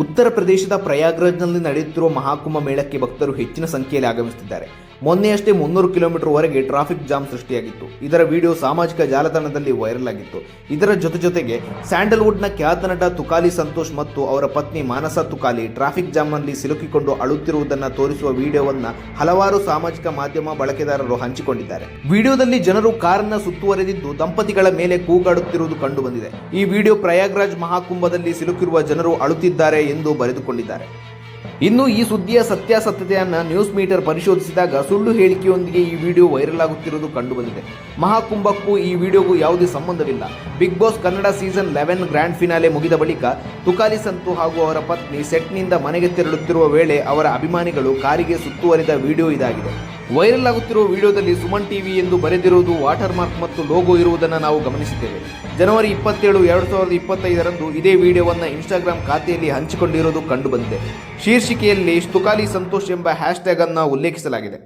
ಉತ್ತರ ಪ್ರದೇಶದ ಪ್ರಯಾಗ್ರಾಜ್ನಲ್ಲಿ ನಡೆಯುತ್ತಿರುವ ಮಹಾಕುಂಭ ಮೇಳಕ್ಕೆ ಭಕ್ತರು ಹೆಚ್ಚಿನ ಸಂಖ್ಯೆಯಲ್ಲಿ ಆಗಮಿಸುತ್ತಿದ್ದಾರೆ. ಮೊನ್ನೆಯಷ್ಟೇ ಮುನ್ನೂರು ಕಿಲೋಮೀಟರ್ವರೆಗೆ ಟ್ರಾಫಿಕ್ ಜಾಮ್ ಸೃಷ್ಟಿಯಾಗಿತ್ತು. ಇದರ ವಿಡಿಯೋ ಸಾಮಾಜಿಕ ಜಾಲತಾಣದಲ್ಲಿ ವೈರಲ್ ಆಗಿತ್ತು. ಇದರ ಜೊತೆ ಜೊತೆಗೆ ಸ್ಯಾಂಡಲ್ವುಡ್ನ ಖ್ಯಾತ ನಟ ತುಕಾಲಿ ಸಂತೋಷ್ ಮತ್ತು ಅವರ ಪತ್ನಿ ಮಾನಸ ತುಕಾಲಿ ಟ್ರಾಫಿಕ್ ಜಾಮ್ನಲ್ಲಿ ಸಿಲುಕಿಕೊಂಡು ಅಳುತ್ತಿರುವುದನ್ನು ತೋರಿಸುವ ವಿಡಿಯೋವನ್ನು ಹಲವಾರು ಸಾಮಾಜಿಕ ಮಾಧ್ಯಮ ಬಳಕೆದಾರರು ಹಂಚಿಕೊಂಡಿದ್ದಾರೆ. ವಿಡಿಯೋದಲ್ಲಿ ಜನರು ಕಾರನ್ನ ಸುತ್ತುವರೆದಿದ್ದು ದಂಪತಿಗಳ ಮೇಲೆ ಕೂಗಾಡುತ್ತಿರುವುದು ಕಂಡುಬಂದಿದೆ. ಈ ವಿಡಿಯೋ ಪ್ರಯಾಗ್ರಾಜ್ ಮಹಾಕುಂಭದಲ್ಲಿ ಸಿಲುಕಿರುವ ಜನರು ಅಳುತ್ತಿದ್ದಾರೆ ಎಂದು ಬರೆದುಕೊಂಡಿದ್ದಾರೆ. ಇನ್ನು ಈ ಸುದ್ದಿಯ ಸತ್ಯಾಸತ್ಯತೆಯನ್ನು ನ್ಯೂಸ್ ಮೀಟರ್ ಪರಿಶೋಧಿಸಿದಾಗ ಸುಳ್ಳು ಹೇಳಿಕೆಯೊಂದಿಗೆ ಈ ವಿಡಿಯೋ ವೈರಲ್ ಆಗುತ್ತಿರುವುದು ಕಂಡುಬಂದಿದೆ. ಮಹಾಕುಂಭಕ್ಕೂ ಈ ವಿಡಿಯೋಗೂ ಯಾವುದೇ ಸಂಬಂಧವಿಲ್ಲ. Big boss Kannada season eleven grand finale ಮುಗಿದ ಬಳಿಕ ತುಕಾಲಿ ಸಂತು ಹಾಗೂ ಅವರ ಪತ್ನಿ ಸೆಟ್ನಿಂದ ಮನೆಗೆ ತೆರಳುತ್ತಿರುವ ವೇಳೆ ಅವರ ಅಭಿಮಾನಿಗಳು ಕಾರಿಗೆ ಸುತ್ತುವರಿದ ವಿಡಿಯೋ ಇದಾಗಿದೆ. ವೈರಲ್ ಆಗುತ್ತಿರುವ ವಿಡಿಯೋದಲ್ಲಿ ಸುಮನ್ ಟಿವಿ ಎಂದು ಬರೆದಿರುವುದು ವಾಟರ್ ಮಾರ್ಕ್ ಮತ್ತು ಲೋಗೋ ಇರುವುದನ್ನು ನಾವು ಗಮನಿಸಿದ್ದೇವೆ. ಜನವರಿ ಇಪ್ಪತ್ತೇಳು, ಎರಡು ಸಾವಿರದ ಇಪ್ಪತ್ತೈದರಂದು ಇದೇ ವಿಡಿಯೋವನ್ನು ಇನ್ಸ್ಟಾಗ್ರಾಮ್ ಖಾತೆಯಲ್ಲಿ ಹಂಚಿಕೊಂಡಿರುವುದು ಕಂಡುಬಂದಿದೆ. ಶೀರ್ಷಿಕೆಯಲ್ಲಿ ತುಕಾಲಿ ಸಂತೋಷ್ ಎಂಬ ಹ್ಯಾಶ್ಟ್ಯಾಗ್ ಅನ್ನು ಉಲ್ಲೇಖಿಸಲಾಗಿದೆ.